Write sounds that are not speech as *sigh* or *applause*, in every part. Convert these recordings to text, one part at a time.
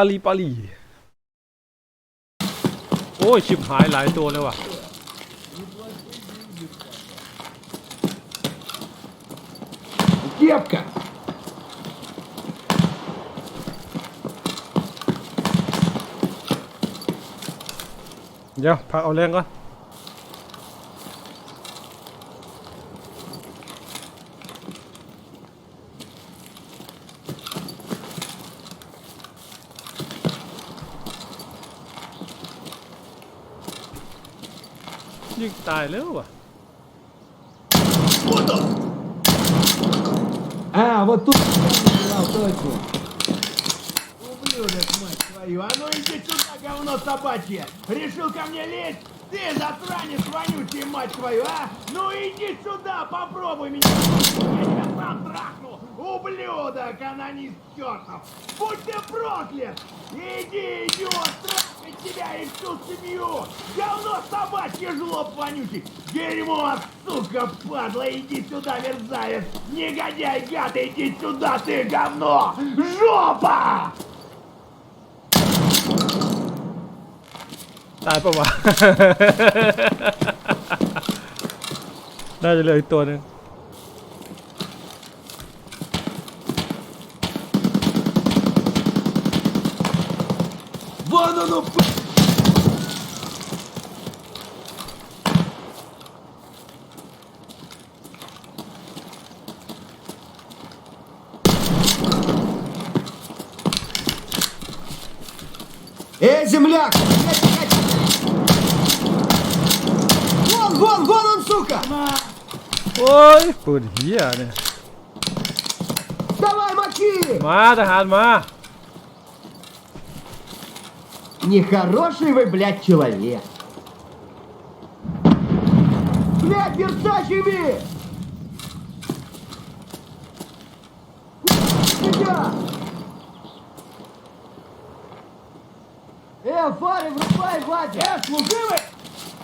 าลีปาลีโอ้ยชิบหายหลายตัวเลยว่ะเกียบกันเดี๋ยวพักเอาแรงก่อน ยิงตายแล้วว่ะ Вот он! А, вот тут я точно. Ублюдок, мать твою, а ну иди сюда, говно собачье! Решил ко мне лезть? Ты, засранец вонючий, мать твою, а? Ну иди сюда, попробуй меня! Я тебя сам трахну! Ублюдок, анонист чертов! Будь ты проклят! Иди, идиот, трахать тебя и всю семью! Говно собачье, жлоб вонючий! Дерьмо, сука, падла, иди сюда, мерзавец! Негодяй, гад, иди сюда, ты говно! Жопа! ตายปะวะ น่าจะเหลยตัวหนึ่ง Вон оно! п- Эй, земляк! блядь, Гон, гон он, сука! Ой, подъяли. Давай, мочи! Ма, да, ма. Нехороший вы, блядь, человек. Блядь, перцачими! Тебя! Э, фары врубай, Вадя! Э, служивый!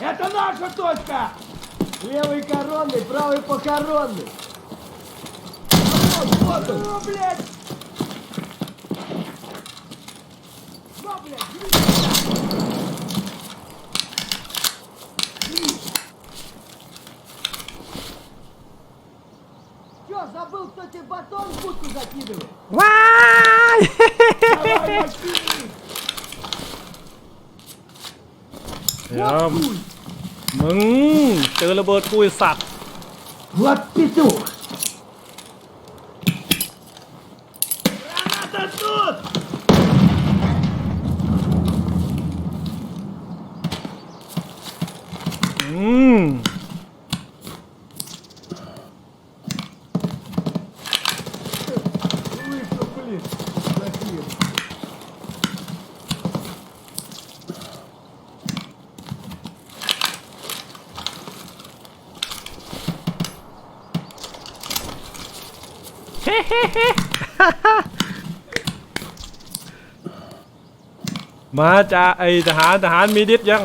Это наша точка! Левый коронный, правый похоронный. Вот, вот он. Ну, блядь! Ну, блядь, Чё, забыл, кто тебе батон в будку закидывает? *laughs* ดี๋ยวมึงเจอระเบิดกุยสัตว์ Вот петух! มาจ้าไอทหารทหารมีดิษยัง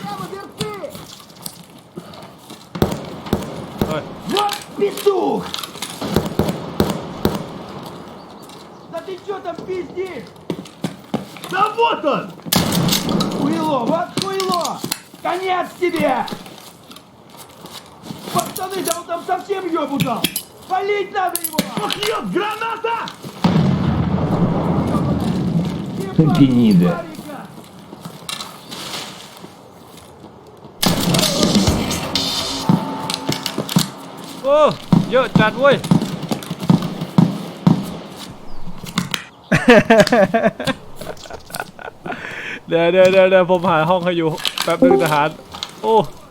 Прямо верты! เฮ้ย Вот петух! Да ты чё там пиздишь? Да вот он! Хуйло, вот хуйло! Конец тебе! Пацаны, да он там совсем ёбу дал! Полить надо его! Ох, ёб, граната! Ебать, Гнида. тварика!โอ้เยอะจัดเว้ย เดี๋ยวเดี๋ยวเดี๋ยวเดี๋ยวผมหาห้องให้อยู่แป๊บนึงทหาร โอ้ เอ่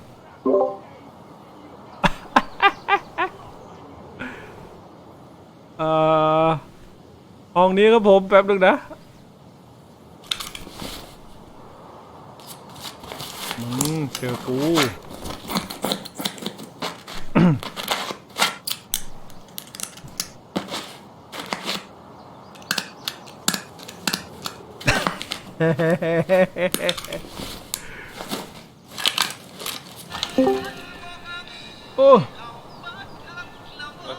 นี้ครับผมแป๊บนึงนะอืมเจอกูโอ้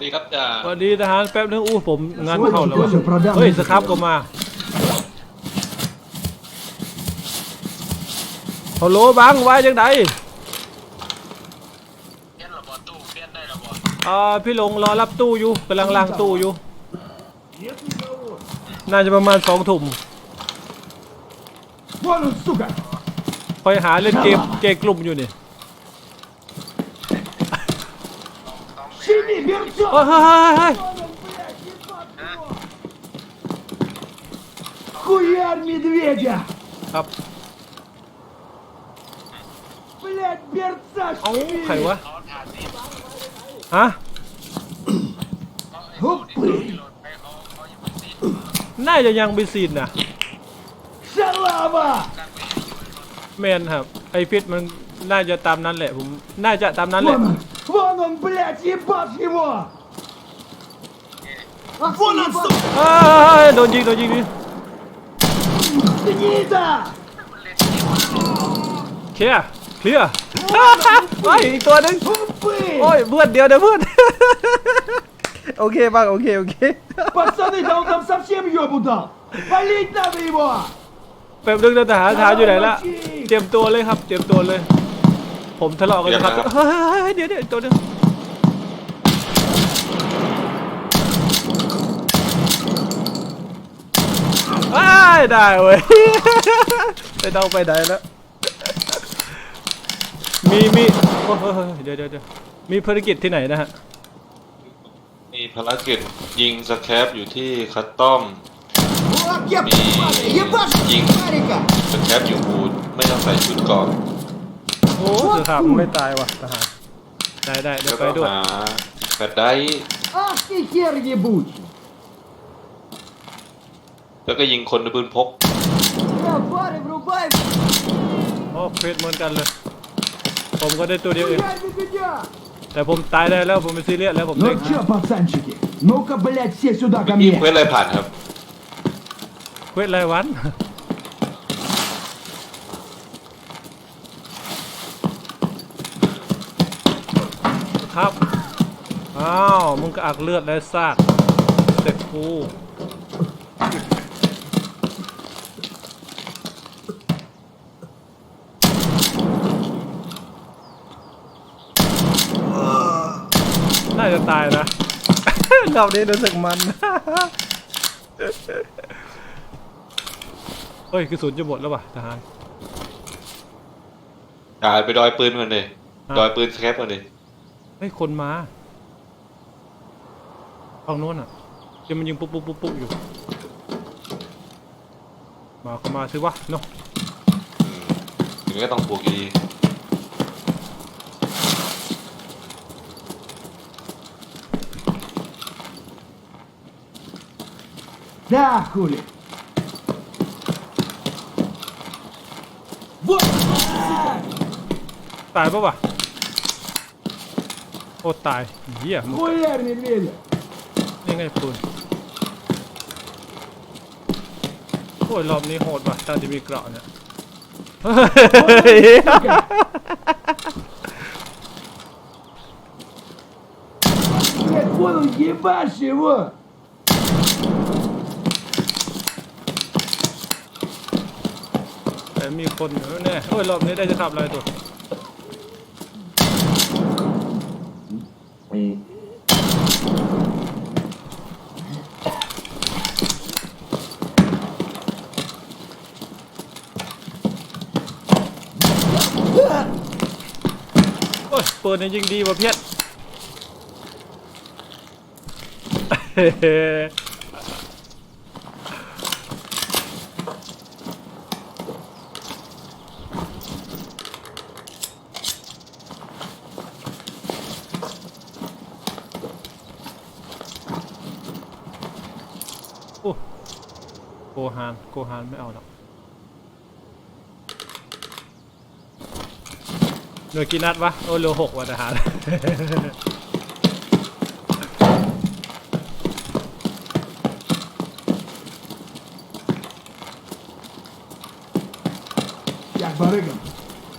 ดีครับจ่าสวัสดีทหารแป๊บนึงอู้ผมงานเข้าแล้วเฮ้ยสครับก็มาฮัลโหลบังไว้ยังไงเปลี่ยนระบบตู้เปลี่ยนได้ระบบอ่าพี่หลงรอรับตู้อยู่กำลังล้างตู้อยู่ น่าจะประมาณสองถุ่มคอยหาเล่นเกมเกมกลุ่มอยู่เนี่ย Чини, берцов! เฮ้ยเฮ้ยเฮ้ยเฮ้ย Хуяр медведя! ครับ Блять, берца เอ้าใคร шпили! วะฮะ Упы! น่าจะยังบิซีนนะ Шалава! แมนครับ ไอพิษมันน่าจะตามนั้นแหละผมน่าจะตามนั้นแหละ Вон он! Вон он, блядь, ебашь его! Вон он, сука! เอ้ยโดนยิงโดนยิงดิ Гнида! เคลียร์เคลียร์ ไอ้ยอีกตัวหนึง Упы! โอ้ยเพื่อนเดียวเดี๋ยวเพื่อน โอเคบ้างโอเคโอเค Пацаны, да он там совсем ёбу дал! Полить надо его! แป๊บนึงนะทหารทหารอยู่ไหนละเตรียมตัวเลยครับ เตรียมตัวเลย ผมทะเลาะกันนะครับเฮ้ยเฮ้ยเฮ้ยเดี๋ยวเดี๋ยวอีกตัวหนึง ได้เว้ย ไม่ต้องไปไหนแล้ว มีมีโอ้เฮ้ยเฮ้ยเดี๋ยวเดี๋ยวเดี๋ยวมีภารกิจที่ไหนนะฮะ มีภารกิจยิงสแครปอยู่ที่คัสตอม О, кепка, падай, ебашь Динг. Марика! สแครปอยู่บูดไม่ต้องใส่ชุดเก่อน โอ้เสือขาวมันไม่ตายว่ะทหารได้ได้เดี๋ย แล้ว ว ไป ก็ ด้วย หาแฟลชไดรฟ์ Ах ты хер ебучий! แล้วก็ยิงคนด้วยปืนพก Да, фары врубай! โอ้เฟสเหมือนกันเลย ผมก็ได้ตัวเดียวเอง Хуяр медведя! แต่ผมตายได้แล้วผมไม่ซีเรียสแล้วผม Ну เด็ก чё, пацанчики? Ну-ка, блядь, все сюда ко มี мне! เควสอะไรผ่านครับ เควสรายวัน ครับ อ้าว มึงก็อักเลือดและซากเสร็จกู จะตายนะ รอบนี้รู้สึกมัน เฮ้ยกระสุนจะหมดแล้วป่ะทหารจ่ายไปดอยปืนก่อนเลยอะ ดอยปืนสแครปก่อนเลยเฮ้ยคนมาฝั่งโน้นอะยังมันยิงปุ๊บปุ๊บปุ๊บปุ๊บอยู่ มาเข้ามาสิวะเนาะถึงก็ต้องบวกอยู่ดี Да, хули! Вот! ตายปะวะโอ้ตายเหี้ยมึง Хуяр медведя! นี่ไงปืนโอ้ยรอบนี้โหดว่ะตอนที่มีเกราะเนี่ยเฮ้ย Блядь, вон он, ебашь его! แต่มีคนอยู่แน่โอ้ยรอบนี้ได้จะขับอะไรตัวโอ้ยปืนนี่ยิงดีกว่าเพี้ยน โกฮานโกฮานไม่เอาหรอกเหลือกี่นัดวะ โอ้เหลือหกว่ะทหารอยากบริกรรม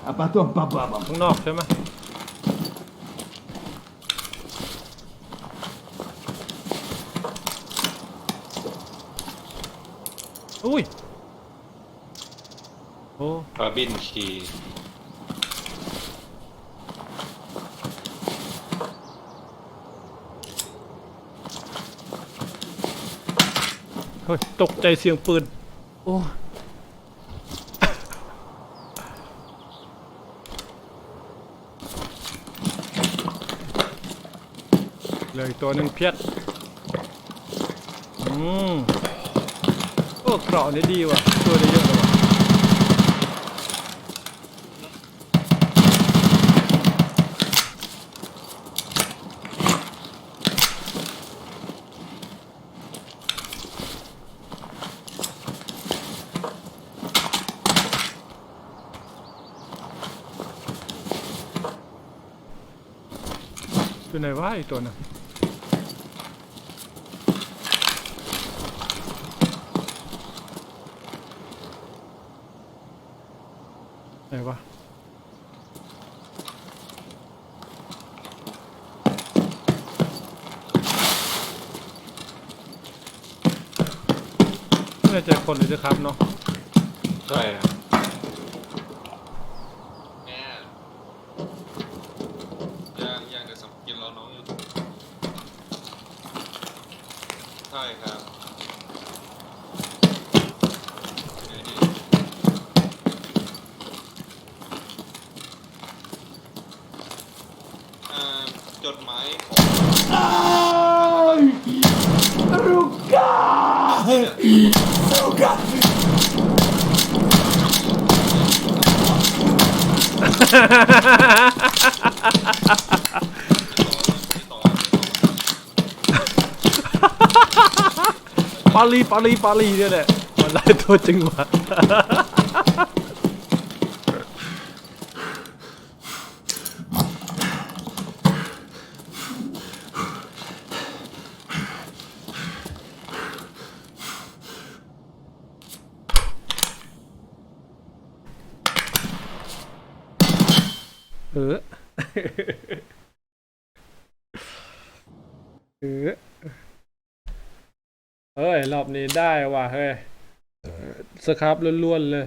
อาปะตัวปับบับข้างนอกใช่ไหม อุ้ยโอ้คาบินคีย์เฮ้ยตกใจเสียงปืน โอ้เหลยตัวหนึ่งเพียดอืม โอ้เกราะนี่ดีว่ะตัวได้เยอะเลยว่ะอยู่ไหนวะไอตัวน่ะ ไหนวะไม่แน่ใจคนหรือจะครับเนาะใช่ครับแม่ย่างย่างกับสับกินเราน้องอยู่ ใช่ครับ ต่อปาลีปาลีปาลีเนี่ยแหละมันไล่ตัวจริงวะ เออเออเฮ้ย รอบนี้ได้ว่ะเฮ้ยสครับล้วนๆเลย